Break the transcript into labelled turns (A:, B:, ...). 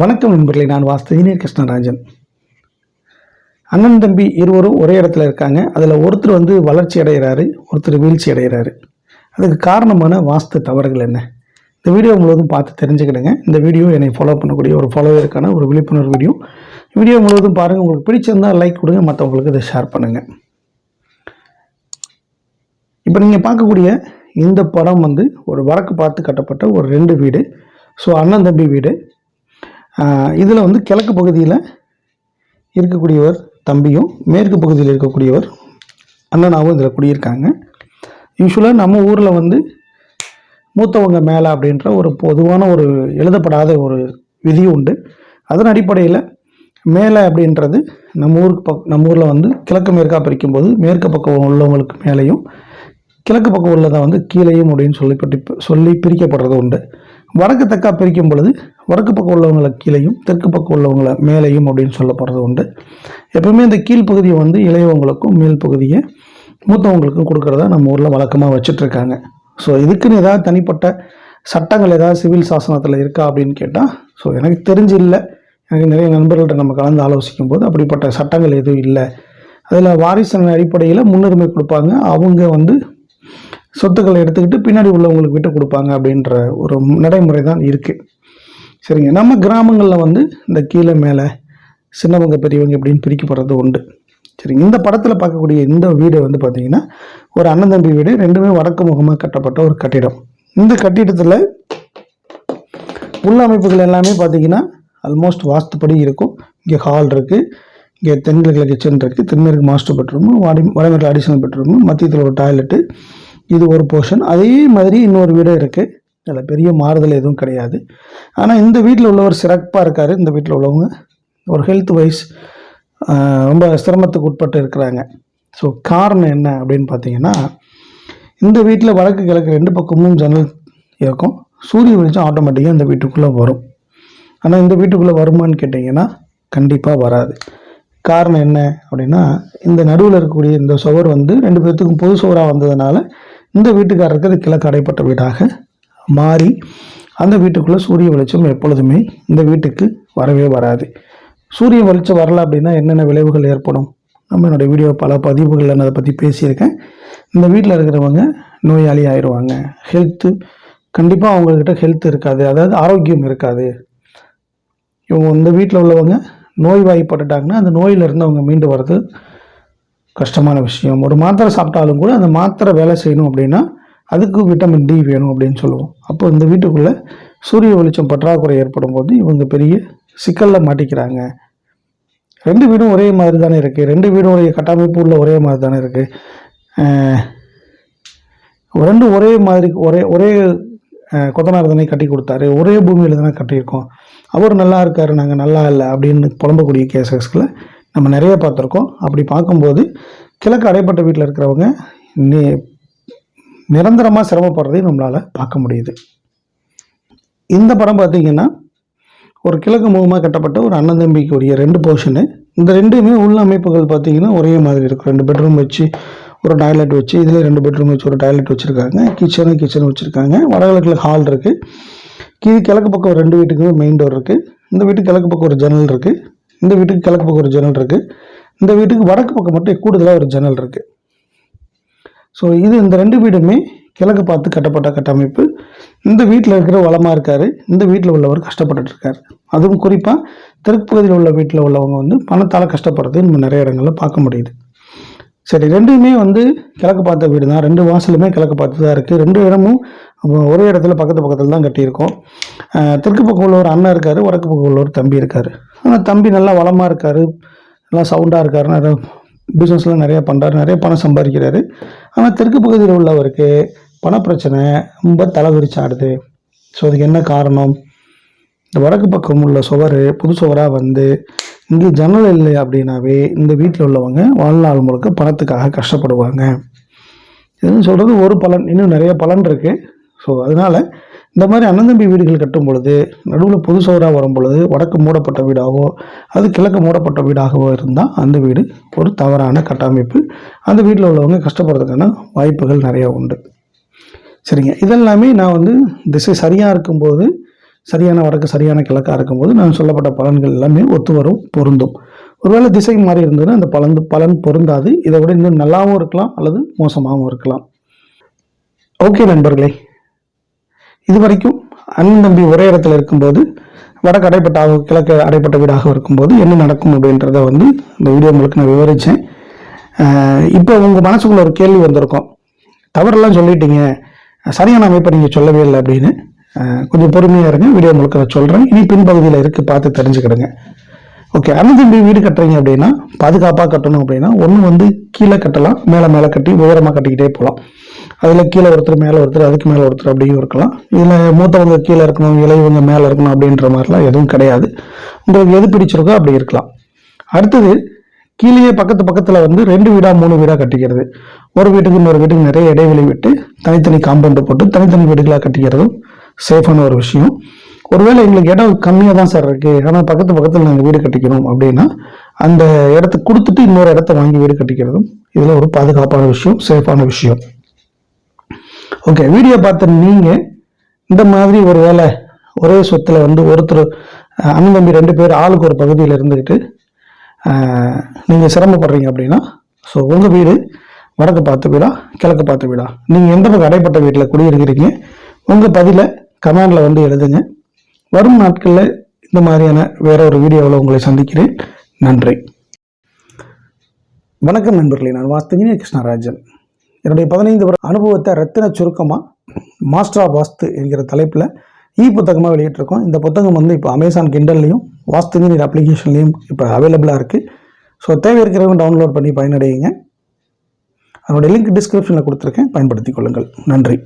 A: வணக்கம் நண்பர்களே நான் வாஸ்து கிருஷ்ணராஜன். அண்ணன் தம்பி இருவரும் ஒரே இடத்துல இருக்காங்க. அதில் ஒருத்தர் வந்து வளர்ச்சி அடைகிறாரு ஒருத்தர் வீழ்ச்சி அடைகிறாரு. அதுக்கு காரணமான வாஸ்து தவறுகள் என்ன? இந்த வீடியோ முழுவதும் பார்த்து தெரிஞ்சுக்கிடுங்க. இந்த வீடியோ என்னை ஃபாலோ பண்ணக்கூடிய ஒரு ஃபாலோவருக்கான ஒரு விழிப்புணர்வு வீடியோ. வீடியோ முழுவதும் பாருங்கள் உங்களுக்கு பிடிச்சிருந்தால் லைக் கொடுங்க மற்றவங்களுக்கு இதை ஷேர் பண்ணுங்கள் இப்போ நீங்கள் பார்க்கக்கூடிய இந்த படம் வந்து ஒரு வழக்கு பார்த்து கட்டப்பட்ட ஒரு ரெண்டு வீடு. ஸோ அண்ணன் தம்பி வீடு. இதில் வந்து கிழக்கு பகுதியில் இருக்கக்கூடியவர் தம்பியும் மேற்கு பகுதியில் இருக்கக்கூடியவர் அண்ணனாவும் இதில் குடியிருக்காங்க. யூஸ்வலாக நம்ம ஊரில் வந்து மூத்தவங்க மேலே அப்படின்ற ஒரு பொதுவான ஒரு எழுதப்படாத ஒரு விதி உண்டு. அதன் அடிப்படையில் மேலே அப்படின்றது நம்ம ஊருக்கு பக் நம்ம ஊரில் வந்து கிழக்கு மேற்கா பிரிக்கும்போது மேற்கு பக்கம் உள்ளவங்களுக்கு மேலேயும் கிழக்கு பக்கம் உள்ளதை வந்து கீழேயும் அப்படின்னு சொல்லி சொல்லி பிரிக்கப்படுறது உண்டு. வடக்கு தெற்கா பிரிக்கும் பொழுது வடக்கு பக்கம் உள்ளவங்களை கீழையும் தெற்கு பக்கம் உள்ளவங்களை மேலேயும் அப்படின்னு சொல்லப்படுறது உண்டு. எப்பவுமே இந்த கீழ்ப்பகுதியை வந்து இளையவங்களுக்கும் மேல் பகுதியை மூத்தவங்களுக்கும் கொடுக்கறதா நம்ம ஊரில் வழக்கமாக வச்சுட்ருக்காங்க. ஸோ இதுக்குன்னு ஏதாவது தனிப்பட்ட சட்டங்கள் ஏதாவது சிவில் சாசனத்தில் இருக்கா அப்படின்னு கேட்டால் ஸோ எனக்கு தெரிஞ்சு இல்லை. எனக்கு நிறைய நண்பர்கள்ட்ட நம்ம கலந்து ஆலோசிக்கும் போது அப்படிப்பட்ட சட்டங்கள் எதுவும் இல்லை. அதில் வாரிசின் அடிப்படையில் முன்னுரிமை கொடுப்பாங்க. அவங்க வந்து சொத்துக்களை எடுத்துக்கிட்டு பின்னாடி உள்ளவங்களுக்கு விட்டு கொடுப்பாங்க அப்படின்ற ஒரு நடைமுறை தான் இருக்குது சரிங்க. நம்ம கிராமங்களில் வந்து இந்த கீழே மேலே சின்னவங்க பெரியவங்க அப்படின்னு பிரிக்கப்படுறது உண்டு. சரிங்க. இந்த படத்தில் பார்க்கக்கூடிய இந்த வீடு வந்து பார்த்திங்கன்னா ஒரு அண்ணன் தம்பி வீடு ரெண்டுமே வடக்கு முகமாக கட்டப்பட்ட ஒரு கட்டிடம். இந்த கட்டிடத்தில் உள்ளமைப்புகள் எல்லாமே பார்த்தீங்கன்னா ஆல்மோஸ்ட் வாஸ்துப்படி இருக்கும். இங்கே ஹால் இருக்குது இங்கே தென்கிழக்கில் கிச்சன் இருக்குது தென்மேற்கு மாஸ்டர் பெட்ரூமு வாடி வடமேற்கு அடிஷனல் பெட்ரூமு மத்தியத்தில் ஒரு டாய்லெட்டு இது ஒரு போர்ஷன் அதே மாதிரி இன்னொரு வீடும் இருக்குது அதில் பெரிய மாறுதல் எதுவும் கிடையாது. ஆனால் இந்த வீட்டில் உள்ளவர் சிறப்பாக இருக்கார். இந்த வீட்டில் உள்ளவங்க ஒரு ஹெல்த் வைஸ் ரொம்ப சிரமத்துக்கு உட்பட்டு இருக்கிறாங்க. ஸோ காரணம் என்ன அப்படின்னு பார்த்தீங்கன்னா இந்த வீட்டில் வடக்கு கிழக்கு ரெண்டு பக்கமும் ஜன்னல் இருக்கும் சூரிய வெளிச்சம் ஆட்டோமேட்டிக்காக இந்த வீட்டுக்குள்ளே வரும். ஆனால் இந்த வீட்டுக்குள்ளே வருமான்னு கேட்டிங்கன்னா கண்டிப்பாக வராது. காரணம் என்ன அப்படின்னா இந்த நடுவில் இருக்கக்கூடிய இந்த சுவர் வந்து ரெண்டு பேர்த்துக்கும் பொது சுவராக வந்ததுனால இந்த வீட்டுக்காரருக்கு அது கிழக்கு அடைப்பட்ட வீடாக மாறி அந்த வீட்டுக்குள்ளே சூரிய வெளிச்சம் எப்பொழுதுமே இந்த வீட்டுக்கு வரவே வராது. சூரிய வெளிச்சம் வரல அப்படின்னா என்னென்ன விளைவுகள் ஏற்படும்? நம்ம என்னுடைய வீடியோ பல பதிவுகளில் நான் அதை பற்றி பேசியிருக்கேன். இந்த வீட்டில் இருக்கிறவங்க நோயாளி ஆயிடுவாங்க. ஹெல்த்து கண்டிப்பாக அவங்கக்கிட்ட ஹெல்த் இருக்காது. அதாவது ஆரோக்கியம் இருக்காது. இவங்க இந்த வீட்டில் உள்ளவங்க நோய்வாய்ப்பட்டுட்டாங்கன்னா அந்த நோயிலிருந்து அவங்க மீண்டு வர்றது கஷ்டமான விஷயம். ஒரு மாத்திரை சாப்பிட்டாலும் கூட அந்த மாத்திரை வேலை செய்யணும் அப்படின்னா அதுக்கு விட்டமின் டி வேணும் அப்படின்னு சொல்லுவோம். அப்போ இந்த வீட்டுக்குள்ளே சூரிய வெளிச்சம் பற்றாக்குறை ஏற்படும் போது இவங்க பெரிய சிக்கலில் மாட்டிக்கிறாங்க. ரெண்டு வீடும் ஒரே மாதிரி தானே இருக்குது ரெண்டு வீடும் ஒரே கட்டமைப்பு உள்ள ஒரே மாதிரி தானே இருக்குது ரெண்டும் ஒரே மாதிரி ஒரே ஒரே கொத்தனார் தானே கட்டி கொடுத்தாரு. ஒரே பூமியில் தானே கட்டியிருக்கோம். அவர் நல்லா இருக்காரு நாங்கள் நல்லா இல்லை அப்படின்னு புலம்பக்கூடிய கேசஸ்களை நம்ம நிறைய பார்த்துருக்கோம். அப்படி பார்க்கும்போது கிழக்கு அடைப்பட்ட வீட்டில் இருக்கிறவங்க நி நிரந்தரமாக சிரமப்படுறதையும் நம்மளால் பார்க்க முடியுது. இந்த படம் பார்த்தீங்கன்னா ஒரு கிழக்கு முகமாக கட்டப்பட்ட ஒரு அண்ணன் தம்பிக்குரிய ரெண்டு போர்ஷனு இந்த ரெண்டுமே உள்ள அமைப்புகள் பார்த்தீங்கன்னா ஒரே மாதிரி இருக்கும் ரெண்டு பெட்ரூம் வச்சு ஒரு டாய்லெட் வச்சு இதில் ரெண்டு பெட்ரூம் வச்சு ஒரு டாய்லெட் வச்சுருக்காங்க. கிச்சனு கிச்சன் வச்சுருக்காங்க. வடகிழக்கில் ஹால் இருக்குது கீழ் கிழக்கு பக்கம் ஒரு ரெண்டு வீட்டுக்குமே மெயின் டோர் இருக்குது இந்த வீட்டுக்கு கிழக்கு பக்கம் ஒரு ஜன்னல் இருக்குது இந்த வீட்டுக்கு கிழக்கு பக்கம் ஒரு ஜன்னல் இருக்குது இந்த வீட்டுக்கு வடக்கு பக்கம் மட்டும் கூடுதலாக ஒரு ஜன்னல் இருக்குது ஸோ இது இந்த ரெண்டு வீடுமே கிழக்கு பார்த்து கட்டப்பட்ட கட்டமைப்பு. இந்த வீட்டில் இருக்கிற வளமாக இருக்கார். இந்த வீட்டில் உள்ளவர் கஷ்டப்பட்டுட்டு இருக்காரு. அதுவும் குறிப்பாக தெற்கு பகுதியில் உள்ள வீட்டில் உள்ளவங்க வந்து பணத்தால் கஷ்டப்படுறது நம்ம நிறைய இடங்களில் பார்க்க முடியுது. சரி ரெண்டுமே வந்து கிழக்கு பார்த்த வீடு தான் ரெண்டு வாசலுமே கிழக்கு பார்த்து தான் இருக்குது ரெண்டு இடமும் ஒரே இடத்துல பக்கத்து பக்கத்தில் தான் கட்டியிருக்கோம். தெற்கு பக்கம் உள்ள ஒரு அண்ணன் இருக்கார் வடக்கு பக்கம் உள்ள ஒரு தம்பி இருக்கார். ஆனால் தம்பி நல்லா வளமாக இருக்கார் நல்லா சவுண்டாக இருக்கார் நிறைய பிஸ்னஸ்லாம் நிறையா பண்ணுறாரு நிறைய பணம் சம்பாதிக்கிறாரு. ஆனால் தெற்கு பகுதியில் உள்ளவருக்கு பணப்பிரச்சனை ரொம்ப தலைவிரிச்சாடுது. ஸோ அதுக்கு என்ன காரணம்? இந்த வடக்கு பக்கம் உள்ள சுவர் புது சுவராக வந்து இங்கே ஜன்னல் இல்லை அப்படின்னாவே இந்த வீட்டில் உள்ளவங்க வாழ்நாள் முழுக்க பணத்துக்காக கஷ்டப்படுவாங்க. இதுன்னு சொல்கிறது ஒரு பலன். இன்னும் நிறைய பலன் இருக்குது ஸோ அதனால் இந்த மாதிரி அண்ணந்தம்பி வீடுகள் கட்டும் பொழுது நடுவில் புது சோறாக வரும் பொழுது வடக்கு மூடப்பட்ட வீடாகவோ அது கிழக்கு மூடப்பட்ட வீடாகவோ இருந்தால் அந்த வீடு ஒரு தவறான கட்டமைப்பு. அந்த வீட்டில் உள்ளவங்க கஷ்டப்படுறதுக்கான வாய்ப்புகள் நிறையா உண்டு. சரிங்க. இதெல்லாமே நான் வந்து திசை சரியாக இருக்கும்போது சரியான வடக்கு சரியான கிழக்காக இருக்கும்போது நான் சொல்லப்பட்ட பலன்கள் எல்லாமே ஒத்து வரும் பொருந்தும். ஒருவேளை திசை மாறி இருந்ததுன்னா அந்த பலன் பலன் பொருந்தாது. இதை விட இன்னும் நல்லாவும் இருக்கலாம் அல்லது மோசமாகவும் இருக்கலாம். ஓகே நண்பர்களே. இது வரைக்கும் அண்ணன் தம்பி ஒரே இடத்துல இருக்கும்போது வடக்கு அடைப்பட்ட கிழக்கு அடைப்பட்ட வீடாக இருக்கும்போது என்ன நடக்கும் அப்படின்றத வந்து இந்த வீடியோ உங்களுக்கு நான் விவரித்தேன் இப்போ உங்கள் மனசுக்குள்ள ஒரு கேள்வி வந்திருக்கும். தவறெல்லாம் சொல்லிட்டீங்க. சரியான அமைப்பை நீங்கள் சொல்லவே இல்லை அப்படின்னு. கொஞ்சம் பொறுமையாக இருங்க. வீடியோ முழுக்க நான் சொல்கிறேன் இனி பின்பகுதியில் இருக்குது பார்த்து தெரிஞ்சுக்கிடுங்க. ஓகே அண்ணன் வீடு கட்டுறீங்க அப்படின்னா பாதுகாப்பாக கட்டணும் அப்படின்னா ஒன்று வந்து கீழே கட்டலாம் மேலே மேலே கட்டி உயரமாக கட்டிக்கிட்டே போகலாம். அதில் கீழே ஒருத்தர் மேலே ஒருத்தர் அதுக்கு மேலே ஒருத்தர் அப்படியும் இருக்கலாம். இதில் மூத்தவங்க கீழே இருக்கணும் இளையவங்க மேலே இருக்கணும் அப்படின்ற மாதிரிலாம் எதுவும் கிடையாது. உங்களுக்கு எது பிடிச்சிருக்கோ அப்படி இருக்கலாம். அடுத்தது கீழேயே பக்கத்து பக்கத்தில் வந்து ரெண்டு வீடாக மூணு வீடாக கட்டிக்கிறது. ஒரு வீட்டுக்கு இன்னொரு வீட்டுக்கு நிறைய இடைவெளி விட்டு தனித்தனி காம்பவுண்டு போட்டு தனித்தனி வீடுகளாக கட்டிக்கிறதும் சேஃபான ஒரு விஷயம். ஒருவேளை எங்களுக்கு இடம் கம்மியாக தான் சார் இருக்குது ஆனால் பக்கத்து பக்கத்தில் நாங்கள் வீடு கட்டிக்கணும் அப்படின்னா அந்த இடத்த கொடுத்துட்டு இன்னொரு இடத்த வாங்கி வீடு கட்டிக்கிறதும் இதில் ஒரு பாதுகாப்பான விஷயம் சேஃபான விஷயம். ஓகே வீடியோ பார்த்த நீங்கள் இந்த மாதிரி ஒரு வேளை ஒரே சொத்துல வந்து ஒருத்தர் அண்ணன் தம்பி ரெண்டு பேர் ஆளுக்கு ஒரு பகுதியில் இருந்துக்கிட்டு நீங்கள் சிரமப்படுறீங்க அப்படின்னா ஸோ உங்கள் வீடு வடக்கு பார்த்த வீடா கிழக்கு பார்த்த வீடா நீங்கள் எந்த பக்கம் அடைப்பட்ட வீட்டில் குடியிருக்கிறீங்க உங்கள் பதிலை கமெண்டில் வந்து எழுதுங்க. வரும் நாட்களில் இந்த மாதிரியான வேற ஒரு வீடியோவில் உங்களை சந்திக்கிறேன். நன்றி. வணக்கம் நண்பர்களே நான் வாஸ்துங்கினி கிருஷ்ணராஜன். என்னுடைய பதினைந்து வருட அனுபவத்தை ரத்தின சுருக்கமாக மாஸ்டர் ஆஃப் வாஸ்து என்கிற தலைப்பில் இ புத்தகமாக வெளியிட்டிருக்கோம். இந்த புத்தகம் வந்து இப்போ அமேசான் கிண்டல்லையும் வாஸ்துங்கிற அப்ளிகேஷன்லேயும் இப்போ அவைலபிளாக இருக்குது ஸோ தேவை இருக்கிறவங்க டவுன்லோட் பண்ணி பயனடையுங்க. அதனுடைய லிங்க் டிஸ்கிரிப்ஷனில் கொடுத்துருக்கேன். பயன்படுத்திக் கொள்ளுங்கள். நன்றி.